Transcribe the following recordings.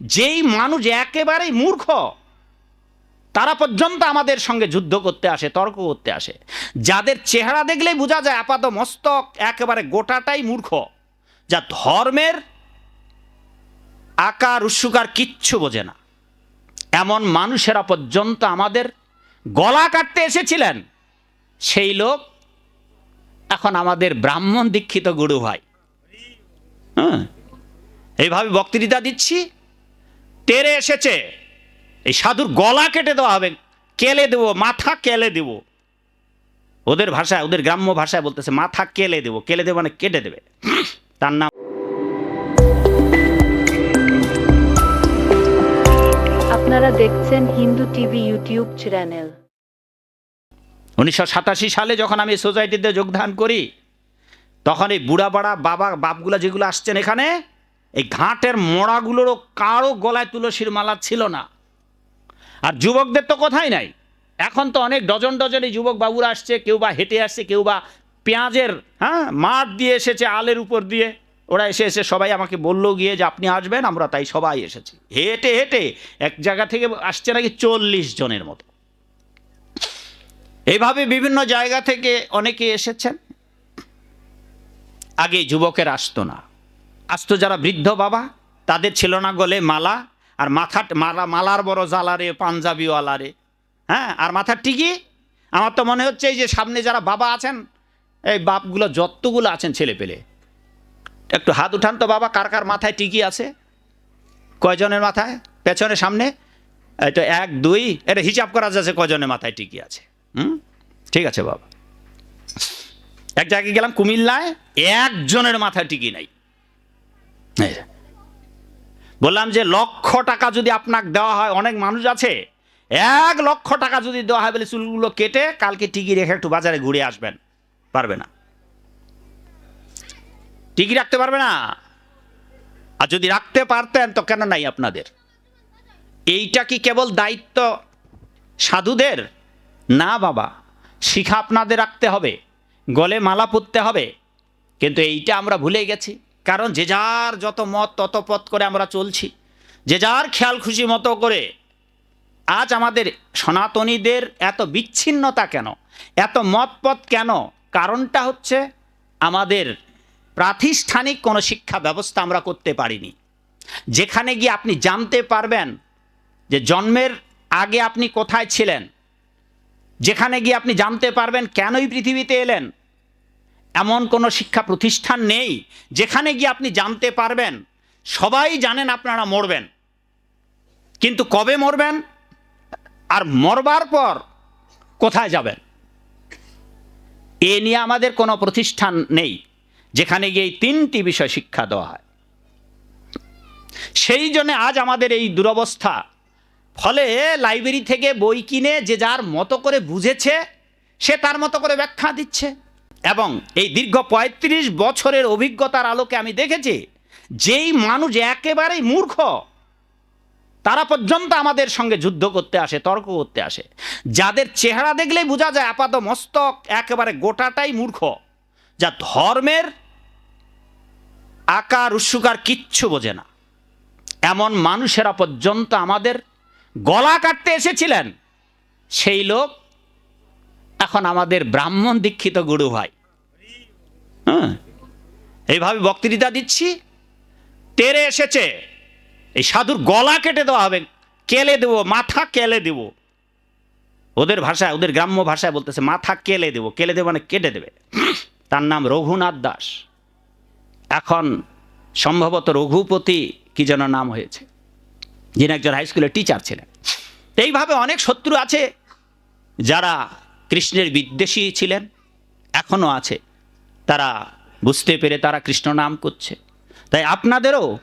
যেই মানুষ একেবারেই মূর্খ, তারা পর্যন্ত আমাদের সঙ্গে যুদ্ধ করতে আসে, তর্ক করতে আসে। যাদের চেহারা দেখলেই বোঝা যায় আপাত মস্তক একেবারে গোটাটাই মূর্খ। যা ধর্মের আকার উৎসুকার কিচ্ছু বোঝে না। এমন মানুষেরা পর্যন্ত আমাদের গলা কাটতে এসেছিলেন। সেই লোক এখন আমাদের ব্রাহ্মণ দীক্ষিত গুরু ভাই। হ্যাঁ এইভাবে বক্তৃতা দিচ্ছি। তেরে এসেছে। এই সাধুর গলা কেটে দেওয়া হবে। কেলে দেবো? মাথা কেলে দেব? ওদের ভাষায় ওদের গ্রাম্য ভাষায় বলতেছে মাথা কেলে দেবো। কেলে দেবো মানে কেটে দেবে। তার নাম আপনারা দেখছেন হিন্দু টিভি ইউটিউব চ্যানেল। উনিশশো সাতাশি সালে যখন আমি সোসাইটিতে যোগদান করি তখন এই বুড়া বাড়া বাবা বাপগুলা যেগুলো আসছেন এখানে এই ঘাটের মোড়াগুলোরও কারও গলায় তুলসীর মালা ছিল না। আর যুবকদের তো কথাই নাই। এখন তো অনেক ডজন ডজন এই যুবক বাবুরা আসছে, কেউ বা হেঁটে আসছে, কেউ বা পেঁয়াজের হ্যাঁ মাঠ দিয়ে এসেছে আলের উপর দিয়ে। ওরা এসে এসে সবাই আমাকে বলল গিয়ে যে আপনি আসবেন, আমরা তাই সবাই এসেছি। হেঁটে হেঁটে এক জায়গা থেকে আসছে নাকি চল্লিশ জনের মতো। এইভাবে বিভিন্ন জায়গা থেকে অনেকে এসেছেন। আগে যুবকের আসতো না। আসতো যারা বৃদ্ধ বাবা, তাদের ছিল না গলে মালা, আর মাথা মালা মালার বড় জালারে পাঞ্জাবিওয়ালারে। হ্যাঁ আর মাথার টিকি? আমার তো মনে হচ্ছে এই যে সামনে যারা বাবা আছেন, এই বাপগুলো যতগুলো আছেন ছেলে পেলে। একটু হাত উঠান তো বাবা, কার কার মাথায় টিকি আছে? কয়জনের মাথায়? পেছনে, সামনে? তো এক, দুই, এটা হিসাব করা যাচ্ছে কয়জনের মাথায় টিকি আছে। হুম? ঠিক আছে বাবা। এক জায়গায় গেলাম কুমিল্লায়, একজনের মাথায় টিকি নাই। বললাম যে লক্ষ টাকা যদি আপনাকে দেওয়া হয়, অনেক মানুষ আছে, এক লক্ষ টাকা যদি দেওয়া হয় বলে চুলগুলো কেটে কালকে টিকি রেখে একটু বাজারে ঘুরে আসবেন, পারবে না। টিকি রাখতে পারবে না। আর যদি রাখতে পারতেন তো কেন নাই আপনাদের? এইটা কি কেবল দায়িত্ব সাধুদের? না বাবা, শিখা আপনাদের রাখতে হবে, গলে মালা পুঁততে হবে, কিন্তু এইটা আমরা ভুলে গেছি। কারণ যে যার যত মত, তত পথ করে আমরা চলছি। যে যার খেয়াল খুশি মতো করে। আজ আমাদের সনাতনীদের এত বিচ্ছিন্নতা কেন? এত মত মতপথ কেন? কারণটা হচ্ছে আমাদের প্রাতিষ্ঠানিক কোনো শিক্ষা ব্যবস্থা আমরা করতে পারিনি। যেখানে গিয়ে আপনি জানতে পারবেন যে জন্মের আগে আপনি কোথায় ছিলেন। যেখানে গিয়ে আপনি জানতে পারবেন কেনই পৃথিবীতে এলেন। এমন কোনো শিক্ষা প্রতিষ্ঠান নেই যেখানে গিয়ে আপনি জানতে পারবেন, সবাই জানেন আপনারা মরবেন। কিন্তু কবে মরবেন? আর মরবার পর কোথায় যাবেন? এ নিয়ে আমাদের কোনো প্রতিষ্ঠান নেই যেখানে গিয়ে এই তিনটি বিষয় শিক্ষা দেওয়া হয়। সেই জন্য আজ আমাদের এই দুরবস্থা। ফলে লাইব্রেরি থেকে বই কিনে যে যার মতো করে বুঝেছে, সে তার মতো করে ব্যাখ্যা দিচ্ছে। এবং এই দীর্ঘ পঁয়ত্রিশ বছরের অভিজ্ঞতার আলোকে আমি দেখেছি, যেই মানুষ একেবারেই মূর্খ, তারা পর্যন্ত আমাদের সঙ্গে যুদ্ধ করতে আসে, তর্ক করতে আসে। যাদের চেহারা দেখলেই বোঝা যায় আপাত মস্তক একেবারে গোটাটাই মূর্খ। যা ধর্মের আকার উৎসুকার কিচ্ছু বোঝে না। এমন মানুষেরা পর্যন্ত আমাদের গলা কাটতে এসেছিলেন। সেই লোক এখন আমাদের ব্রাহ্মণ দীক্ষিত গুরু ভাই। হ্যাঁ? এইভাবে বক্তৃতা দিচ্ছি। তেরে এসেছে। এই সাধুর গলা কেটে দেওয়া হবে। কেলে দেবো? মাথা কেলে দেব? ওদের ভাষায়, ওদের গ্রাম্য ভাষায় বলতেছে, মাথা কেলে দেবো। কেলে দেবো মানে কেটে দেবে। তার নাম রঘুনাথ দাস। এখন সম্ভবত রঘুপতি কি যেন নাম হয়েছে। যিনি একজন হাই স্কুলের টিচার ছিলেন। এইভাবে অনেক শত্রু আছে যারা কৃষ্ণের বিদ্বেষী ছিলেন এখনও আছে। তারা বুঝতে পেরে তারা কৃষ্ণ নাম করছে। তাই আপনাদেরও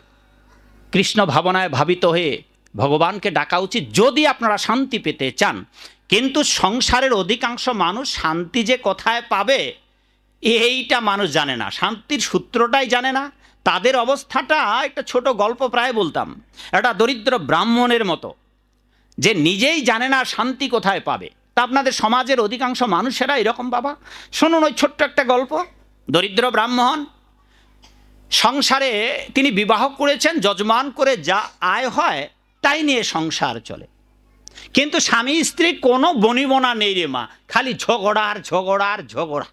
কৃষ্ণ ভাবনায় ভাবিত হয়ে ভগবানকে ডাকা উচিত, যদি আপনারা শান্তি পেতে চান। কিন্তু সংসারের অধিকাংশ মানুষ শান্তি যে কোথায় পাবে, এইটা মানুষ জানে না। শান্তির সূত্রটাই জানে না। তাদের অবস্থাটা একটা ছোট গল্প প্রায় বলতাম। একটা দরিদ্র ব্রাহ্মণের মতো, যে নিজেই জানে না শান্তি কোথায় পাবে। তা আপনাদের সমাজের অধিকাংশ মানুষেরা এরকম বাবা। শুনুন ওই ছোট্ট একটা গল্প। দরিদ্র ব্রাহ্মণ, সংসারে তিনি বিবাহ করেছেন, যজমান করে যা আয় হয় তাই নিয়ে সংসার চলে। কিন্তু স্বামী স্ত্রী কোনো বনিবনা নেই রে মা, খালি ঝগড়া আর ঝগড়া ঝগড়া।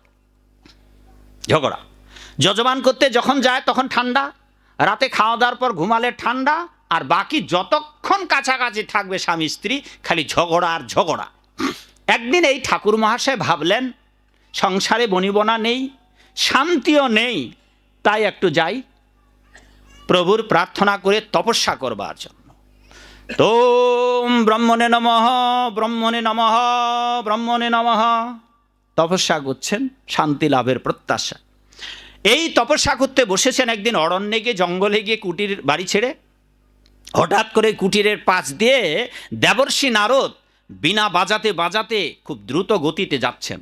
ঝগড়া। যজমান করতে যখন যায় তখন ঠান্ডা, রাতে খাওয়া দাওয়ার পর ঘুমালে ঠান্ডা, আর বাকি যতক্ষণ কাছাকাছি থাকবে স্বামী স্ত্রী, খালি ঝগড়া আর ঝগড়া। একদিন এই ঠাকুর মহাশয় ভাবলেন, সংসারে বনিবনা নেই, শান্তিও নেই, তাই একটু যাই। প্রভুর প্রার্থনা করে তপস্যা করবার জন্য। তোম ব্রহ্মণে নমঃ ব্রহ্মণে নমঃ ব্রহ্মণে নমঃ। তপস্যা করছেন, শান্তি লাভের প্রত্যাশা। এই তপস্যা করতে বসেছেন একদিন অরণ্যে গিয়ে, জঙ্গলে গিয়ে কুটির বাড়ি ছেড়ে। হঠাৎ করে কুটিরের পাশ দিয়ে দেবর্ষী নারদ বিনা বাজাতে বাজাতে খুব দ্রুত গতিতে যাচ্ছেন।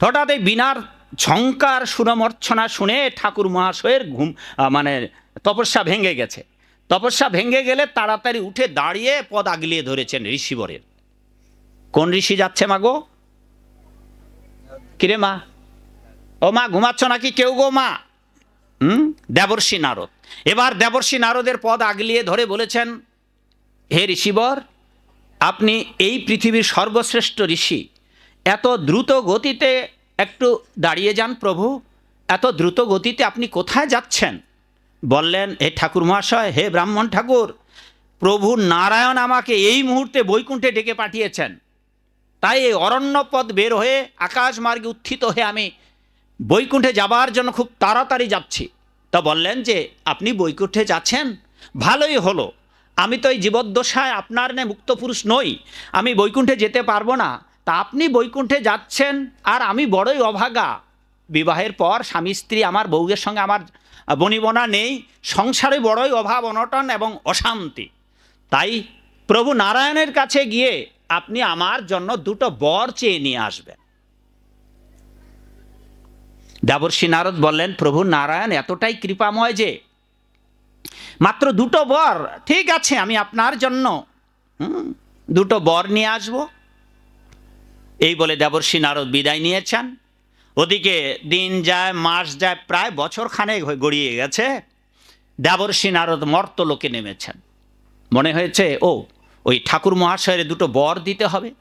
হঠাৎ এই বিনার ঝঙ্কার সুরমর্চনা শুনে ঠাকুর মহাশয়ের ঘুম মানে তপস্যা ভেঙে গেছে। তপস্যা ভেঙে গেলে তাড়াতাড়ি উঠে দাঁড়িয়ে পদ আগলিয়ে ধরেছেন ঋষিবরের। কোন ঋষি যাচ্ছে মা গো? কিরে মা? ও মা, ঘুমাচ্ছ নাকি কেউ গো মা? হুম? দেবর্ষী নারদ। এবার দেবর্ষী নারদের পদ আগলিয়ে ধরে বলেছেন, হে ঋষিবর আপনি এই পৃথিবীর সর্বশ্রেষ্ঠ ঋষি। এত দ্রুত গতিতে একটু দাঁড়িয়ে যান প্রভু। এত দ্রুত গতিতে আপনি কোথায় যাচ্ছেন? বললেন, হে ঠাকুর মহাশয়, হে ব্রাহ্মণ ঠাকুর, প্রভু নারায়ণ আমাকে এই মুহূর্তে বৈকুণ্ঠে ডেকে পাঠিয়েছেন। তাই এই অরণ্য বের হয়ে আকাশ মার্গে উত্থিত হয়ে আমি বৈকুণ্ঠে যাবার জন্য খুব তাড়াতাড়ি যাচ্ছি। তা বললেন যে, আপনি বৈকুণ্ঠে যাচ্ছেন? ভালোই হলো। আমি তো এই জীবদ্দশায় আপনার নে মুক্ত পুরুষ নই। আমি বৈকুণ্ঠে যেতে পারব না। তা আপনি বৈকুণ্ঠে যাচ্ছেন আর আমি বড়ই অভাগা। বিবাহের পর স্বামী স্ত্রী আমার বউয়ের সঙ্গে আমার বনিবনা নেই। সংসারে বড়ই অভাব, অনটন এবং অশান্তি। তাই প্রভু নারায়ণের কাছে গিয়ে আপনি আমার জন্য দুটো বর চেয়ে নিয়ে আসবেন। দেবর্ষী নারদ বললেন, প্রভু নারায়ণ, এতটাই কৃপাময় যে মাত্র দুটো বর, ঠিক আছে, আমি আপনার জন্য। দুটো বর নিয়ে আসব। এই বলে দেবর্ষী নারদ বিদায় নিয়েছেন। ওদিকে দিন যায়, মাস যায়, প্রায় বছর খানেক গড়িয়ে গেছে। দেবর্ষী নারদ মর্ত লোকে নেমেছেন। মনে হয়েছে, ও, ওই ঠাকুর মহাশয়ের দুটো বর দিতে হবে।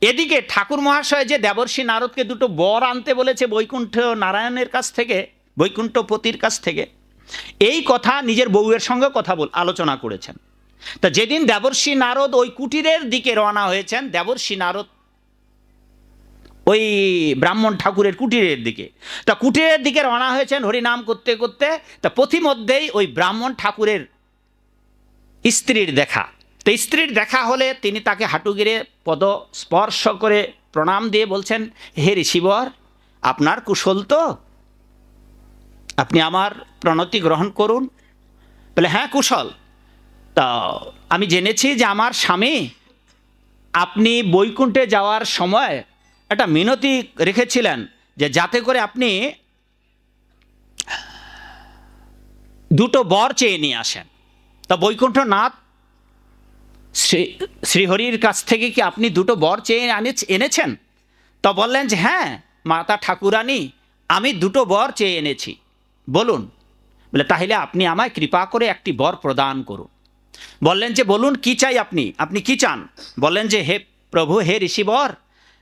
এদিকে ঠাকুর মহাশয় যে দেবর্ষী নারদকে দুটো বর আনতে বলেছে বৈকুণ্ঠ নারায়ণের কাছ থেকে, বৈকুণ্ঠপতির কাছ থেকে এই কথা নিজের বউয়ের সঙ্গে কথা বল, আলোচনা করেছেন। তা যেদিন দেবর্ষী নারদ ওই কুটিরের দিকে রওনা হয়েছেন, দেবর্ষী নারদ ওই ব্রাহ্মণ ঠাকুরের কুটিরের দিকে। তা কুটিরের দিকে রওনা হয়েছেন হরিনাম করতে করতে, তা পথিমধ্যেই ওই ব্রাহ্মণ ঠাকুরের স্ত্রীর দেখা। তো স্ত্রীর দেখা হলে তিনি তাকে হাঁটু গিরে পদ স্পর্শ করে প্রণাম দিয়ে বলছেন, হে ঋষিবর, আপনার কুশল তো? আপনি আমার প্রণতি গ্রহণ করুন। বলে হ্যাঁ কুশল। তা আমি জেনেছি যে আমার স্বামী আপনি বৈকুণ্ঠে যাওয়ার সময় একটা মিনতি রেখেছিলেন যে যাতে করে আপনি দুটো বর চেয়ে নিয়ে আসেন। তা বৈকুণ্ঠনাথ, শ্রী, শ্রীহরির কাছ থেকে কি আপনি দুটো বর চেয়ে আনে এনেছেন? তা বললেন যে হ্যাঁ মাতা ঠাকুরানী, আমি দুটো বর চেয়ে এনেছি। বলুন। বলে, তাহলে আপনি আমায় কৃপা করে একটি বর প্রদান করুন। বললেন যে, বলুন, কি চাই আপনি? আপনি কি চান? বললেন যে, হে প্রভু, হে ঋষিবর,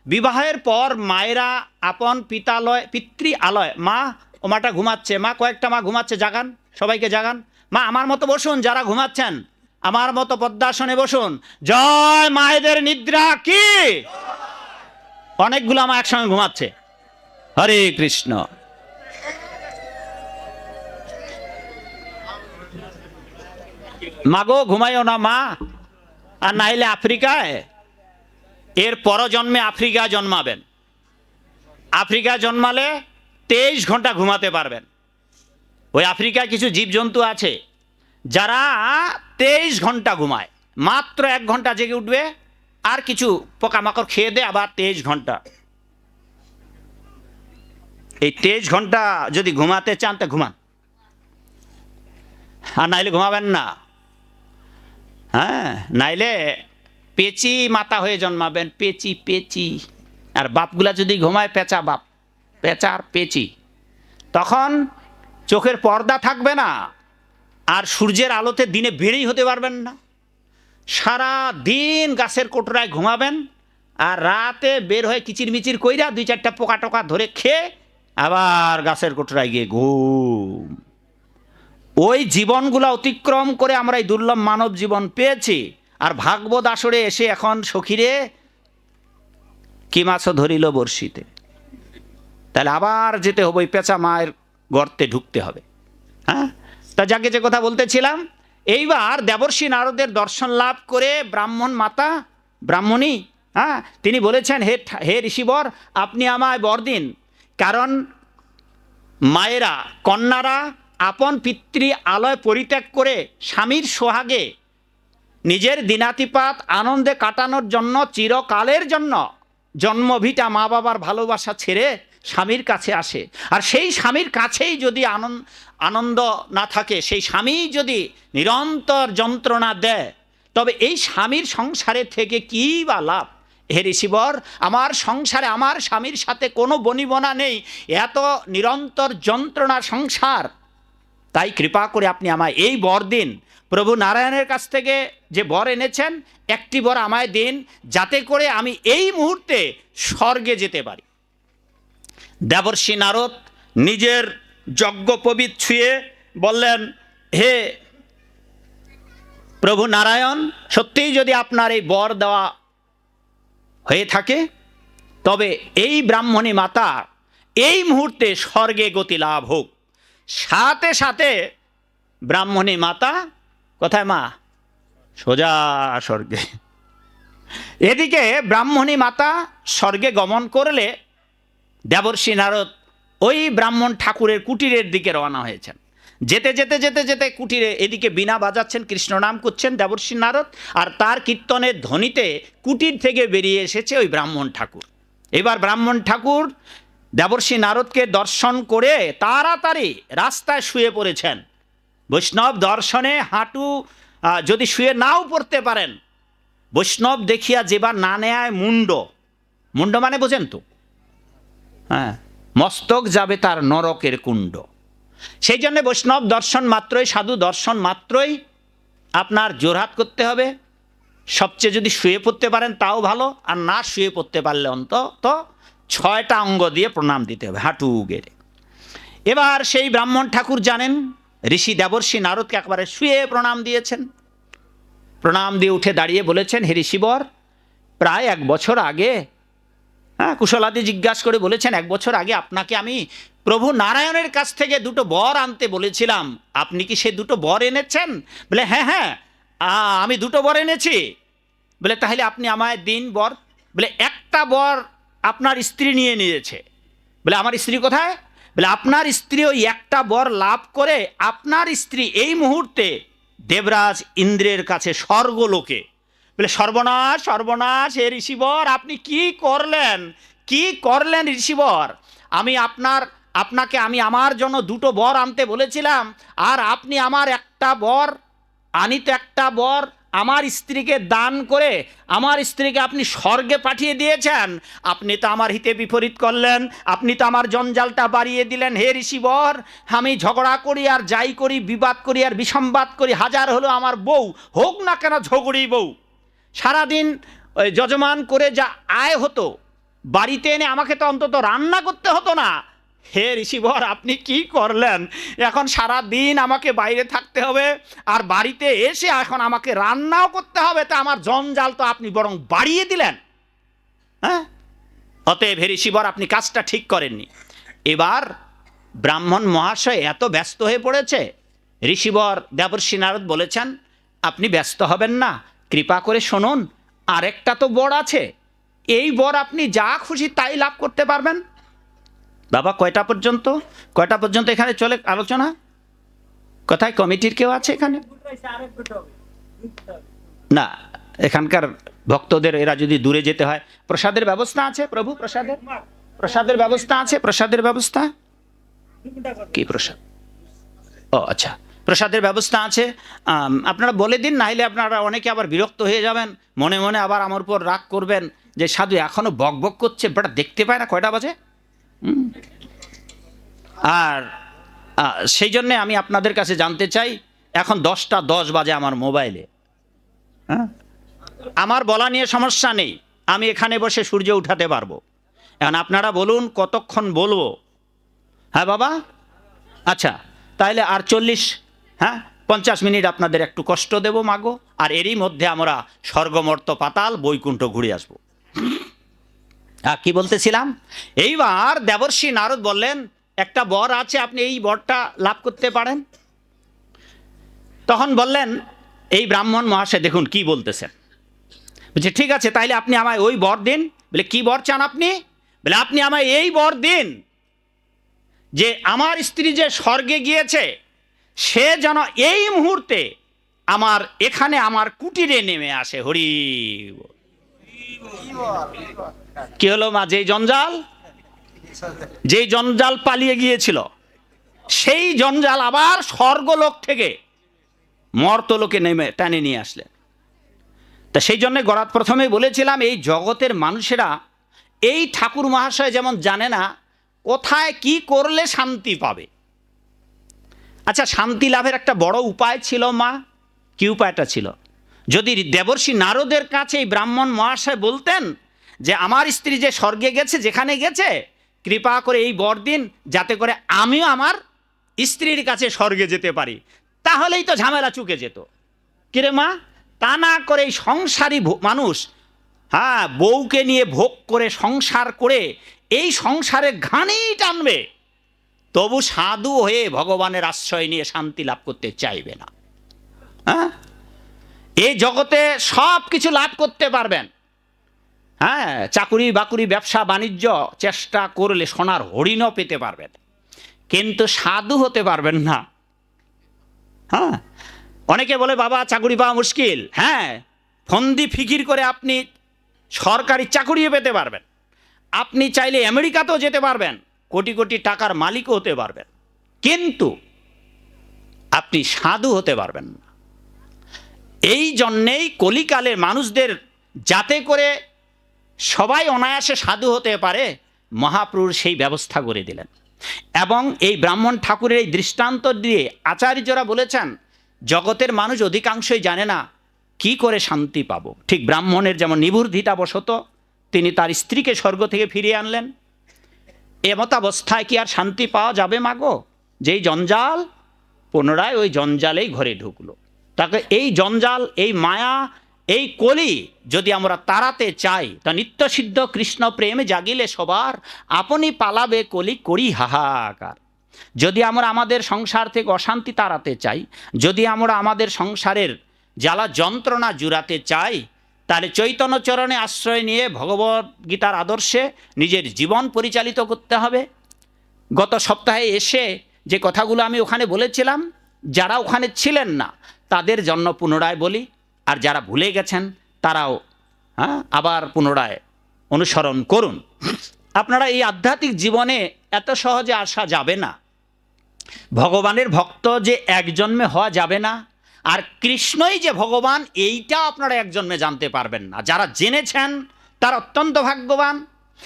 বিবাহের পর মায়েরা আপন পিতালয় পিতৃ আলয় মা ও মাটা ঘুমাচ্ছে, মা কয়েকটা মা ঘুমাচ্ছে, জাগান, সবাইকে জাগান। মা, আমার মতো বসুন, যারা ঘুমাচ্ছেন, আমার মতো পদ্মাসনে বসুন। জয় মায়েদের নিদ্রা কি? অনেকগুলো মা একসঙ্গে ঘুমাচ্ছে। হরে কৃষ্ণ। মাগো, ঘুমাইও না, মা। আর নাইলে আফ্রিকায়? এর পরজন্মে আফ্রিকা জন্মাবেন। আফ্রিকা জন্মালে তেইশ ঘণ্টা ঘুমাতে পারবেন। ওই আফ্রিকায় কিছু জীবজন্তু আছে, যারা তেইশ ঘণ্টা ঘুমায়। মাত্র এক ঘণ্টা জেগে উঠবে, আর কিছু পোকামাকড় খেয়ে দে আবার তেইশ ঘণ্টা। এই তেইশ ঘণ্টা যদি ঘুমাতে চান, তা ঘুমান। আর নাইলে ঘুমাবেন না। হ্যাঁ নাইলে পেচি মাথা হয়ে জন্মাবেন, পেচি পেচি। আর বাপগুলা যদি ঘুমায়, পেঁচা বাপ, পেঁচা আর পেচি। তখন চোখের পর্দা থাকবে না, আর সূর্যের আলোতে দিনে বেড়েই হতে পারবেন না। সারা দিন গাছের কোটরায় ঘুমাবেন, আর রাতে বের হয়ে কিচিরমিচির কইরা দুই চারটা পোকা টোকা ধরে খেয়ে আবার গাছের কোটরায় গিয়ে ঘুম। ওই জীবনগুলো অতিক্রম করে আমরা এই দুর্লভ মানব জীবন পেয়েছি। আর ভাগবত আসরে এসে এখন সখীরে কি মাছও ধরিল বর্ষিতে তাহলে আবার যেতে হবে ওই পেঁচা মায়ের গর্তে ঢুকতে হবে। হ্যাঁ? তা যাকে যে কথা বলতেছিলাম, এইবার দেবর্ষী নারদের দর্শন লাভ করে ব্রাহ্মণ মাতা, ব্রাহ্মণী হ্যাঁ? তিনি বলেছেন, হে হে ঋষিবর, আপনি আমায় বর দিন। কারণ মায়েরা, কন্যারা আপন পিতৃ আলয় পরিত্যাগ করে স্বামীর সোহাগে নিজের দিনাতিপাত আনন্দে কাটানোর জন্য, চিরকালের জন্য জন্মভিটা মা বাবার ভালোবাসা ছেড়ে স্বামীর কাছে আসে। আর সেই স্বামীর কাছেই যদি আনন্দ আনন্দ না থাকে, সেই স্বামী যদি নিরন্তর যন্ত্রণা দেয়, তবে এই স্বামীর সংসারে থেকে কী বা লাভ? হে ঋষিবর, আমার সংসারে আমার স্বামীর সাথে কোনো বনিবনা নেই। এত নিরন্তর যন্ত্রণা সংসার তাই কৃপা করে আপনি আমায় এই বর দিন। প্রভু নারায়ণের কাছ থেকে যে বর এনেছেন, একটি বর আমায় দিন, যাতে করে আমি এই মুহূর্তে স্বর্গে যেতে পারি। দেবর্ষী নারদ নিজের যজ্ঞপবিত ছুঁয়ে বললেন, হে প্রভু নারায়ণ, সত্যিই যদি আপনার এই বর দেওয়া হয়ে থাকে, তবে এই ব্রাহ্মণী মাতা এই মুহূর্তে স্বর্গে গতি লাভ হোক। সাথে সাথে ব্রাহ্মণী মাতা, কোথায় মা? সোজা স্বর্গে। এদিকে ব্রাহ্মণী মাতা স্বর্গে গমন করলে দেবর্ষী নারদ ওই ব্রাহ্মণ ঠাকুরের কুটিরের দিকে রওনা হয়েছেন। যেতে যেতে যেতে যেতে কুটিরে এদিকে বিনা বাজাচ্ছেন, কৃষ্ণ নাম করছেন দেবর্ষী নারদ, আর তার কীর্তনের ধ্বনিতে কুটির থেকে বেরিয়ে এসেছে ওই ব্রাহ্মণ ঠাকুর। এবার ব্রাহ্মণ ঠাকুর দেবর্ষী নারদকে দর্শন করে তাড়াতাড়ি রাস্তায় শুয়ে পড়েছেন। বৈষ্ণব দর্শনে হাঁটু যদি শুয়ে নাও পড়তে পারেন, বৈষ্ণব দেখিয়া যেবার না নেয় মুন্ড। মুন্ড মানে বোঝেন তো? হ্যাঁ মস্তক যাবে তার নরকের কুণ্ড। সেই জন্য বৈষ্ণব দর্শন মাত্রই, সাধু দর্শন মাত্রই আপনার জোরহাত করতে হবে। সবচেয়ে যদি শুয়ে পড়তে পারেন তাও ভালো, আর না শুয়ে পড়তে পারলে অন্তত ছয়টা অঙ্গ দিয়ে প্রণাম দিতে হবে, হাঁটু গেড়ে। এবার সেই ব্রাহ্মণ ঠাকুর জানেন, ঋষি দেবর্ষী নারদকে একবারে শুয়ে প্রণাম দিয়েছেন। প্রণাম দিয়ে উঠে দাঁড়িয়ে বলেছেন, হে ঋষিবর, প্রায় এক বছর আগে হ্যাঁ কুশলাদি জিজ্ঞাসা করে বলেছেন, এক বছর আগে আপনাকে আমি প্রভু নারায়ণের কাছ থেকে দুটো বর আনতে বলেছিলাম। আপনি কি সে দুটো বর এনেছেন? বলে হ্যাঁ হ্যাঁ আমি দুটো বর এনেছি। বলে, তাহলে আপনি আমায় দিন বর। বলে, একটা বর আপনার স্ত্রী নিয়ে নিয়েছে। বলে, আমার স্ত্রী কোথায়? বলে, আপনার স্ত্রী ওই একটা বর লাভ করে আপনার স্ত্রী এই মুহূর্তে দেবরাজ ইন্দ্রের কাছে স্বর্গলোকে। বলে, সর্বনাশ সর্বনাশ, হে ঋষিবর, আপনি কি করলেন? কি করলেন ঋষিবর? আমি আপনার, আপনাকে আমি আমার জন্য দুটো বর আনতে বলেছিলাম, আর আপনি আমার একটা বর, আনিত একটা বর আমার স্ত্রীকে দান করে আমার স্ত্রীকে আপনি স্বর্গে পাঠিয়ে দিয়েছেন, আপনি তো আমার হিতে বিপরীত করলেন, আপনি তো আমার জঞ্জালটা বাড়িয়ে দিলেন। হে ঋষিবর, আমি ঝগড়া করি আর যাই করি, বিবাদ করি আর বিসম্বাদ করি, হাজার হলো আমার বউ, হোক না কেন ঝগড়ি বউ। সারাদিন যজমান করে যা আয় হতো, বাড়িতে এনে আমাকে তো অন্তত রান্না করতে হতো না হে ঋষিবর, আপনি কি করলেন? এখন সারা দিন আমাকে বাইরে থাকতে হবে আর বাড়িতে এসে এখন আমাকে রান্নাও করতে হবে, তা আমার জঞ্জাল তো আপনি বরং বাড়িয়ে দিলেন। হ্যাঁ? অতএব হে ঋষিবর, আপনি কাজটা ঠিক করেননি। এবার ব্রাহ্মণ মহাশয় এত ব্যস্ত হয়ে পড়েছে, ঋষিবর দেবর্ষী নারদ বলেছেন, আপনি ব্যস্ত হবেন না, কৃপা করে শুনুন, আরেকটা তো বর আছে, এই বর আপনি যা খুশি তাই লাভ করতে পারবেন। বাবা, কয়টা পর্যন্ত? কয়টা পর্যন্ত এখানে চলে আলোচনা? কোথায় কমিটির কেউ আছে এখানে? না, এখানকার ভক্তদের, এরা যদি দূরে যেতে হয়। প্রসাদের ব্যবস্থা আছে প্রভু, প্রসাদের? প্রসাদের ব্যবস্থা আছে, প্রসাদের ব্যবস্থা? কি প্রসাদ? ও আচ্ছা প্রসাদের ব্যবস্থা আছে। আপনারা বলে দিন নাহলে আপনারা অনেকে আবার বিরক্ত হয়ে যাবেন। মনে মনে আবার আমার উপর রাগ করবেন যে সাধু এখনও বক বক করছে, বেটা দেখতে পায় না, কয়টা বাজে। আর সেই জন্যে আমি আপনাদের কাছে জানতে চাই, এখন দশটা দশ বাজে আমার মোবাইলে। হ্যাঁ? আমার বলা নিয়ে সমস্যা নেই, আমি এখানে বসে সূর্য উঠাতে পারব। এখন আপনারা বলুন, কতক্ষণ বলব? হ্যাঁ বাবা? আচ্ছা তাহলে আর চল্লিশ হ্যাঁ? পঞ্চাশ মিনিট আপনাদের একটু কষ্ট দেব মাগো, আর এরই মধ্যে আমরা স্বর্গমর্ত পাতাল, বৈকুণ্ঠ ঘুরে আসব। কি বলতেছিলাম? এইবার দেবর্ষী নারদ বললেন, একটা বর আছে, আপনি এই বরটা লাভ করতে পারেন? তখন বললেন, এই ব্রাহ্মণ মহাশয়, দেখুন কি বলতেছেন। বলছে, ঠিক আছে, তাইলে আপনি আমায় ওই বর দিন। বলে, কি বর চান আপনি? বলে, আপনি আমায় এই বর দিন যে আমার স্ত্রী যে স্বর্গে গিয়েছে, সে যেন এই মুহূর্তে আমার, এখানে আমার কুটিরে নেমে আসে, হরি বল। কি হলো মা? যেই জঞ্জাল? যেই জঞ্জাল পালিয়ে গিয়েছিল, সেই জঞ্জাল আবার স্বর্গলোক থেকে মর্তলোকে নেমে টানে নিয়ে আসলেন। তা সেই জন্য গড়াত প্রথমে বলেছিলাম, এই জগতের মানুষেরা এই ঠাকুর মহাশয় যেমন জানে না, কোথায় কি করলে শান্তি পাবে। আচ্ছা শান্তি লাভের একটা বড় উপায় ছিল মা? কি উপায়টা ছিল? যদি দেবর্ষী নারদের কাছে এই ব্রাহ্মণ মহাশয় বলতেন যে আমার স্ত্রী যে স্বর্গে গেছে, যেখানে গেছে, কৃপা করে এই বরদিন যাতে করে আমিও আমার স্ত্রীর কাছে স্বর্গে যেতে পারি। তাহলেই তো ঝামেলা চুকে যেত। কিরে মা? তা না করে এই সংসারী মানুষ হ্যাঁ বউকে নিয়ে ভোগ করে, সংসার করে এই সংসারে ঘানেই টানবে। তবু সাধু হয়ে ভগবানের আশ্রয় নিয়ে শান্তি লাভ করতে চাইবে না। হ্যাঁ? এই জগতে সব কিছু লাভ করতে পারবেন। হ্যাঁ চাকুরি বাকুরি, ব্যবসা, বাণিজ্য চেষ্টা করলে সোনার হরিণও পেতে পারবেন। কিন্তু সাধু হতে পারবেন না। হ্যাঁ অনেকে বলে, বাবা, চাকুরি পাওয়া মুশকিল। হ্যাঁ ফন্দি ফিকির করে আপনি সরকারি চাকুরিও পেতে পারবেন। আপনি চাইলে আমেরিকাতেও যেতে পারবেন, কোটি কোটি টাকার মালিকও হতে পারবেন। কিন্তু আপনি সাধু হতে পারবেন না। এই জন্যেই কলিকালের মানুষদের যাতে করে সবাই অনায়াসে সাধু হতে পারে, মহাপ্রভুর সেই ব্যবস্থা করে দিলেন। এবং এই ব্রাহ্মণ ঠাকুরের এই দৃষ্টান্ত দিয়ে আচার্যরা বলেছেন, জগতের মানুষ অধিকাংশই জানে না কি করে শান্তি পাবো। ঠিক ব্রাহ্মণের যেমন নিবুর্ধিতাবশত, তিনি তার স্ত্রীকে স্বর্গ থেকে ফিরিয়ে আনলেন। এমতাবস্থায় কি আর শান্তি পাওয়া যাবে মাগো? যেই জঞ্জাল, পুনরায় ওই জঞ্জালেই ঘরে ঢুকলো। তাকে এই জঞ্জাল, এই মায়া, এই কলি যদি আমরা তাড়াতে চাই, তা নিত্যসিদ্ধ কৃষ্ণ প্রেম জাগিলে সবার, আপনি পালাবে কলি করি হাহাকার। যদি আমরা আমাদের সংসার থেকে অশান্তি তাড়াতে চাই, যদি আমরা আমাদের সংসারের জ্বালা যন্ত্রণা জুড়াতে চাই, তাহলে চৈতন্যচরণে আশ্রয় নিয়ে ভগবত গীতার আদর্শে নিজের জীবন পরিচালিত করতে হবে। গত সপ্তাহে এসে যে কথাগুলো আমি ওখানে বলেছিলাম যারা ওখানে ছিলেন না, তাদের জন্য পুনরায় বলি, আর যারা ভুলে গেছেন, তারাও হ্যাঁ আবার পুনরায় অনুসরণ করুন। আপনারা এই আধ্যাত্মিক জীবনে এত সহজে আসা যাবে না। ভগবানের ভক্ত যে এক জন্মে হওয়া যাবে না, আর কৃষ্ণই যে ভগবান, এইটা আপনারা এক জন্মে জানতে পারবেন না। যারা জেনেছেন, তারা অত্যন্ত ভাগ্যবান,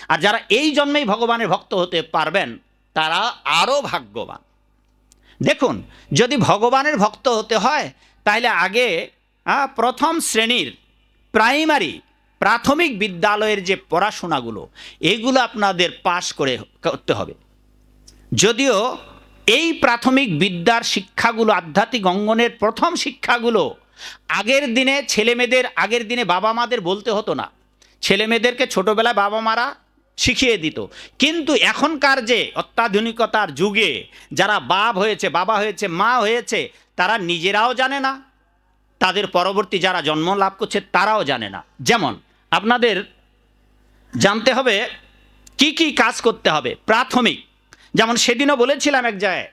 আর যারা এই জন্মেই ভগবানের ভক্ত হতে পারবেন, তারা আরও ভাগ্যবান। দেখুন, যদি ভগবানের ভক্ত হতে হয় তাহলে আগে প্রথম শ্রেণির প্রাইমারি প্রাথমিক বিদ্যালয়ের যে পড়াশোনাগুলো, এগুলো আপনাদের পাশ করে করতে হবে। যদিও এই প্রাথমিক বিদ্যার শিক্ষাগুলো, আধ্যাত্মিক অঙ্গনের প্রথম শিক্ষাগুলো আগের দিনে ছেলেমেয়েদের, আগের দিনে বাবা মাদের বলতে হতো না। ছেলেমেয়েদেরকে ছোটোবেলায় বাবা মারা শিখিয়ে দিত। কিন্তু এখনকার যে অত্যাধুনিকতার যুগে যারা বাপ হয়েছে, বাবা হয়েছে, মা হয়েছে, তারা নিজেরাও জানে না। তাদের পরবর্তী যারা জন্ম লাভ করছে, তারাও জানে না। যেমন আপনাদের জানতে হবে কি কি কাজ করতে হবে প্রাথমিক। যেমন সেদিনও বলেছিলাম এক জায়গায়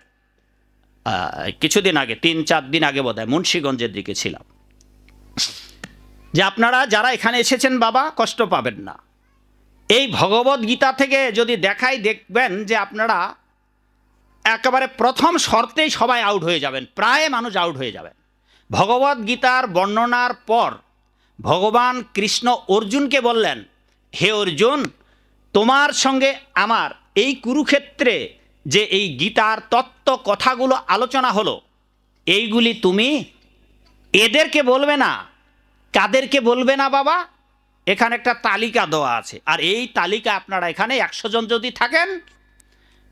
কিছুদিন আগে, তিন চার দিন আগে বোধ হয় মুন্সীগঞ্জের দিকে ছিলাম। যে আপনারা যারা এখানে এসেছেন বাবা, কষ্ট পাবেন না। এই ভগবত গীতা থেকে যদি দেখাই, দেখবেন যে আপনারা একেবারে প্রথম শর্তেই সবাই আউট হয়ে যাবেন, প্রায় মানুষ আউট হয়ে যাবেন ভগবত গীতার বর্ণনার পর ভগবান কৃষ্ণ অর্জুনকে বললেন, হে অর্জুন, তোমার সঙ্গে আমার এই কুরুক্ষেত্রে যে এই গীতার তত্ত্ব কথাগুলো আলোচনা হলো, এইগুলি তুমি এদেরকে বলবে না? কাদেরকে বলবে না বাবা? এখানে একটা তালিকা দেওয়া আছে। আর এই তালিকা আপনারা এখানে একশো জন যদি থাকেন,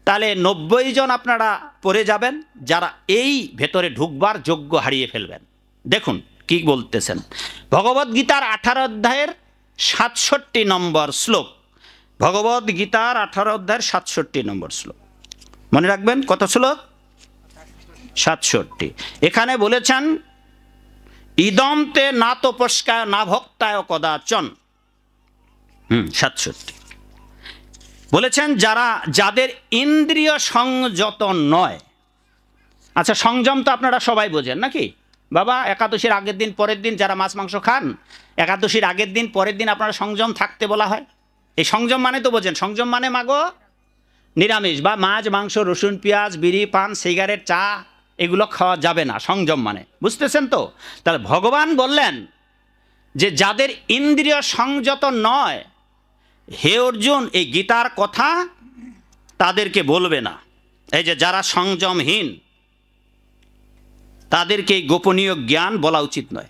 তাহলে নব্বই জন আপনারা পড়ে যাবেন, যারা এই ভেতরে ঢুকবার যোগ্য হারিয়ে ফেলবেন। দেখুন কি বলতেছেন। ভগবদ গীতার আঠারো অধ্যায়ের সাতষট্টি নম্বর শ্লোক। ভগবদ গীতার আঠারো অধ্যায়ের সাতষট্টি নম্বর শ্লোক। মনে রাখবেন কত শ্লোক? সাতষট্টি। এখানে বলেছেন ইদমতে না তপস্কায় না ভক্তায় কদাচন। হুম, সাতষট্টি। বলেছেন, যারা, যাদের ইন্দ্রিয় সংযত নয় আচ্ছা সংযম তো আপনারা সবাই বোঝেন, নাকি? বাবা, একাদশীর আগের দিন, পরের দিন যারা মাছ মাংস খান, একাদশীর আগের দিন, পরের দিন আপনারা সংযম থাকতে বলা হয়? এই সংযম মানে তো বোঝেন, সংযম মানে মাগো? নিরামিষ, বা মাছ, মাংস, রসুন, পেঁয়াজ, বিড়ি, পান, সিগারেট, চা এগুলো খাওয়া যাবে না, সংযম মানে। বুঝতেছেন তো? তাহলে ভগবান বললেন যে যাদের ইন্দ্রিয় সংযত নয়, হে অর্জুন, এই গীতার কথা তাদেরকে বলবে না। এই যে যারা সংযমহীন, তাদেরকে এই গোপনীয় জ্ঞান বলা উচিত নয়।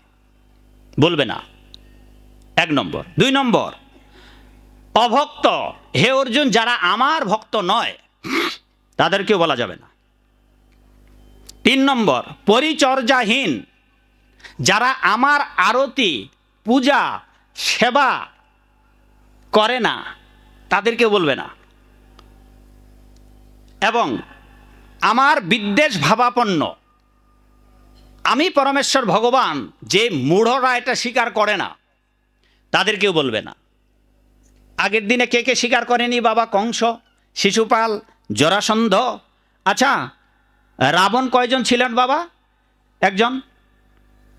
বলবে না। এক নম্বর। দুই নম্বর, অভক্ত। হে অর্জুন, যারা আমার ভক্ত নয়, তাদেরকেও বলা যাবে না। তিন নম্বর, পরিচর্যাহীন। যারা আমার আরতি, পূজা, সেবা করে না তাদেরকে বলবে না। এবং আমার বিদ্বেষ ভাবাপন্ন। আমি পরমেশ্বর ভগবান, যে মূঢ়রা এটা স্বীকার করে না, তাদেরকেও বলবে না। আগের দিনে কে কে স্বীকার করেনি? বাবা কংস, শিশুপাল, জরাসন্ধ। আচ্ছা রাবণ কয়জন ছিলেন বাবা? একজন?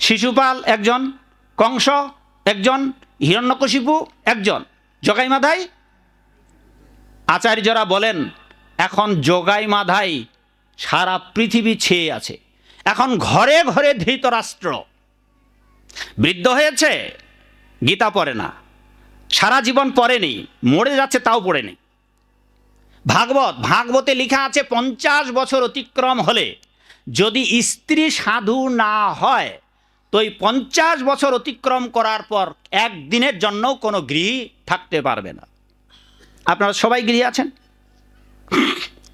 শিশুপাল একজন? কংস একজন? হিরণ্যকশিপু একজন? জগাই মাধাই? আচার্যরা বলেন, এখন জগাই মাধাই সারা পৃথিবী ছেয়ে আছে। এখন ঘরে ঘরে ধৃতরাষ্ট্র। বৃদ্ধ হয়েছে, গীতা পড়ে না। সারা জীবন পড়েনি, মরে যাচ্ছে তাও পড়েনি। ভাগবত, ভাগবতে লেখা আছে পঞ্চাশ বছর অতিক্রম হলে। যদি স্ত্রী সাধু না হয়, তো এই পঞ্চাশ বছর অতিক্রম করার পর একদিনের জন্যও কোনো গৃহী থাকতে পারবে না। আপনারা সবাই গৃহী আছেন?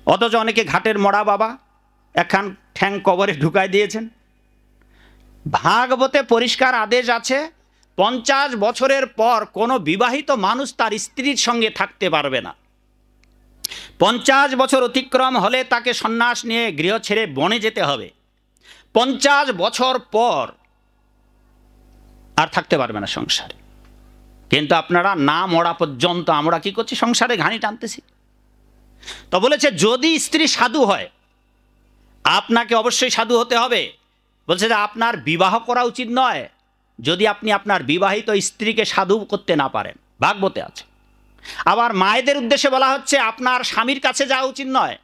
অথচ অনেকে ঘাটের মরা বাবা, একখান ঠ্যাং কবরে ঢুকাই দিয়েছেন। ভাগবতে পরিষ্কার আদেশ আছে, পঞ্চাশ বছরের পর কোনো বিবাহিত মানুষ তার স্ত্রীর সঙ্গে থাকতে পারবে না। পঞ্চাশ বছর অতিক্রম হলে তাকে সন্ন্যাস নিয়ে গৃহ ছেড়ে বনে যেতে হবে। পঞ্চাশ বছর পর আর থাকতে পারবে না সংসারে। কিন্তু আপনারা না মরা পর্যন্ত আমরা কি করছি? সংসারে ঘানি টানতেছি। তো বলেছে, যদি স্ত্রী সাধু হয়, আপনাকে অবশ্যই সাধু হতে হবে। বলছে যে, আপনার বিবাহ করা উচিত নয়, যদি আপনি আপনার বিবাহিত স্ত্রীকে সাধু করতে না পারেন। ভাগবতে আছে। আবার মায়েদের উদ্দেশ্যে বলা হচ্ছে, আপনার স্বামীর কাছে যাওয়া উচিত নয়,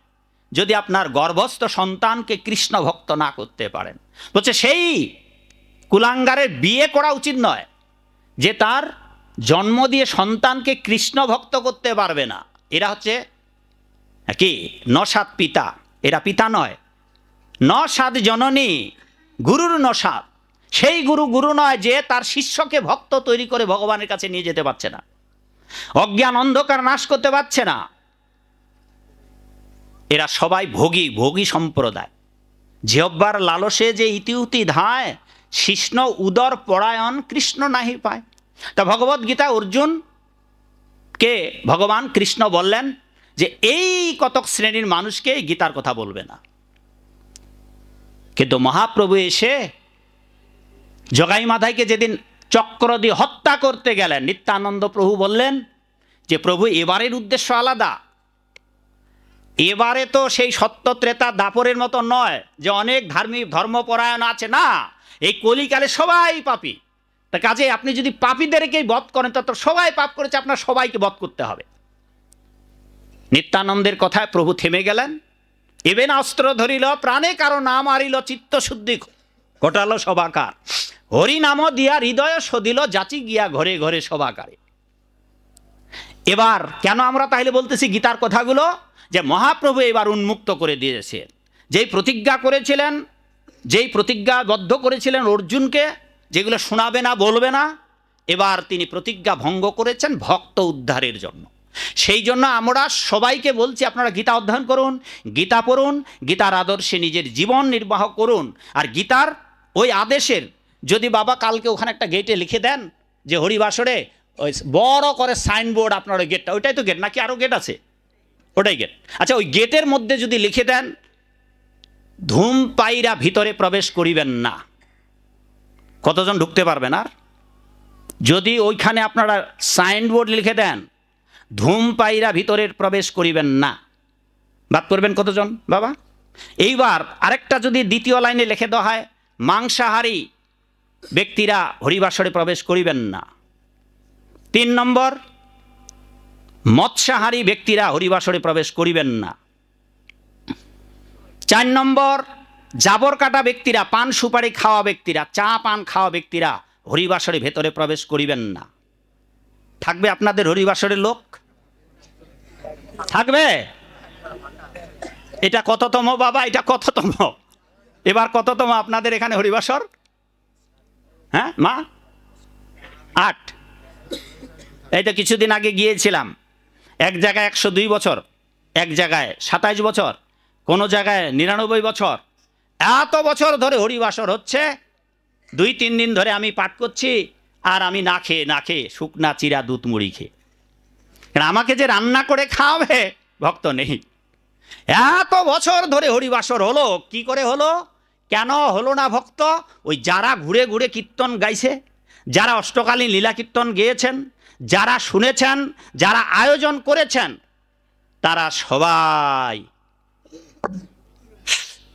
যদি আপনার গর্ভস্থ সন্তানকে কৃষ্ণ ভক্ত না করতে পারেন। বলছে, সেই কুলাঙ্গারের বিয়ে করা উচিত নয়, যে তার জন্ম দিয়ে সন্তানকে কৃষ্ণ ভক্ত করতে পারবে না। এরা হচ্ছে কি? নসাদ পিতা। এরা পিতা নয়। নসাদ জননী, গুরুর নসাদ। সেই গুরু গুরু নয় যে তার শিষ্যকে ভক্ত তৈরি করে ভগবানের কাছে নিয়ে যেতে পারছে না। অজ্ঞান অন্ধকার নাশ করতে পারছে না। এরা সবাই ভোগী ভোগী সম্প্রদায়। জিহব্বার লালসে যে ইতিউতি ধায়, শিষ্ণ উদর পরায়ণ কৃষ্ণ নাহি পায়। তা ভগবদ গীতা অর্জুন কে ভগবান কৃষ্ণ বললেন যে, এই কতক শ্রেণির মানুষকে গীতার কথা বলবে না। কিন্তু মহাপ্রভু এসে জগাই মাধাইকে যেদিন চক্র দিয়ে হত্যা করতে গেলেন। নিত্যানন্দ প্রভু বললেন যে, প্রভু, এবারের উদ্দেশ্য আলাদা। এবারে তো সেই সত্য ত্রেতা দাপরের মতো নয় যে, অনেক ধার্মিক ধর্মপরায়ণ আছে না। এই কলিকালে সবাই পাপী। তা কাজে আপনি যদি পাপীদেরকেই বধ করেন তা তো সবাই পাপ করেছে, আপনার সবাইকে বধ করতে হবে। নিত্যানন্দের কথায় প্রভু থেমে গেলেন। এবেন অস্ত্র ধরিল, প্রাণে কারও নাম আরিল, চিত্তশুদ্ধি ঘটালো সবাকার। হরি নাম দিয়া হৃদয় সদিল, যাচি গিয়া ঘরে ঘরে সবাকারে। এবার কেন আমরা তাহলে বলতেছি গীতার কথাগুলো? যে মহাপ্রভু এবার উন্মুক্ত করে দিয়েছে যেই প্রতিজ্ঞা করেছিলেন, যেই প্রতিজ্ঞাবদ্ধ করেছিলেন অর্জুনকে, যেগুলো শোনাবে না, বলবে না, এবার তিনি প্রতিজ্ঞা ভঙ্গ করেছেন ভক্ত উদ্ধারের জন্য। সেই জন্য আমরা সবাইকে বলছি, আপনারা গীতা অধ্যয়ন করুন, গীতা পড়ুন, গীতার আদর্শে নিজের জীবন নির্বাহ করুন, আর গীতার ওই আদেশের, যদি বাবা কালকে ওখানে একটা গেটে লিখে দেন যে হরিবাসরে ওই বড় করে সাইনবোর্ড আপনার ওই গেটটা ওইটাই তো গেট নাকি আরও গেট আছে? ওটাই গেট আচ্ছা ওই গেটের মধ্যে যদি লিখে দেন ধূমপাইরা ভিতরে প্রবেশ করিবেন না। কতজন ঢুকতে পারবেন আর? যদি ওইখানে আপনারা সাইনবোর্ড লিখে দেন ধূমপাইরা ভিতরের প্রবেশ করিবেন না। বাদ করবেন কতজন বাবা? এইবার আরেকটা যদি দ্বিতীয় লাইনে লিখে দেওয়া হয় মাংসাহারী ব্যক্তিরা হরিবাসরে প্রবেশ করিবেন না। তিন নম্বর, মৎস্যাহারী ব্যক্তিরা হরিবাসরে প্রবেশ করিবেন না। চার নম্বর জাবর কাটা ব্যক্তিরা, পান সুপারি খাওয়া ব্যক্তিরা, চা পান খাওয়া ব্যক্তিরা হরিবাসরে ভেতরে প্রবেশ করিবেন না। থাকবে আপনাদের হরিবাসরের লোক? থাকবে? এটা কততম বাবা? এটা কততম? এবার কততম আপনাদের এখানে হরিবাসর? হ্যাঁ মা? আট। এইটা কিছুদিন আগে গিয়েছিলাম। এক জায়গায় একশো দুই বছর, এক জায়গায় সাতাইশ বছর, কোনো জায়গায় নিরানব্বই বছর। এত বছর ধরে হরিবাসর হচ্ছে। দুই, তিন দিন ধরে আমি পাঠ করছি আর আমি না খেয়ে না খেয়ে শুকনা চিরা দুধ মুড়ি খেয়ে। কারণ আমাকে যে রান্না করে খাওয়াবে, ভক্ত নেই। এত বছর ধরে হরিবাসর হলো, কি করে হলো? কেন হলো না ভক্ত? ওই যারা ঘুরে ঘুরে কীর্তন গাইছে, যারা অষ্টকালীন লীলা কীর্তন গেয়েছেন, যারা শুনেছেন, যারা আয়োজন করেছেন, তারা সবাই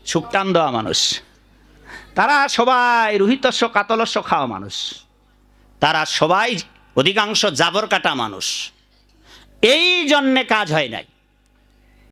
সুক্তান দেওয়া মানুষ। তারা সবাই রুহিতস্য, কাতলস্য খাওয়া মানুষ। তারা সবাই অধিকাংশ জাবর কাটা মানুষ। এই জন্যে কাজ হয় নাই।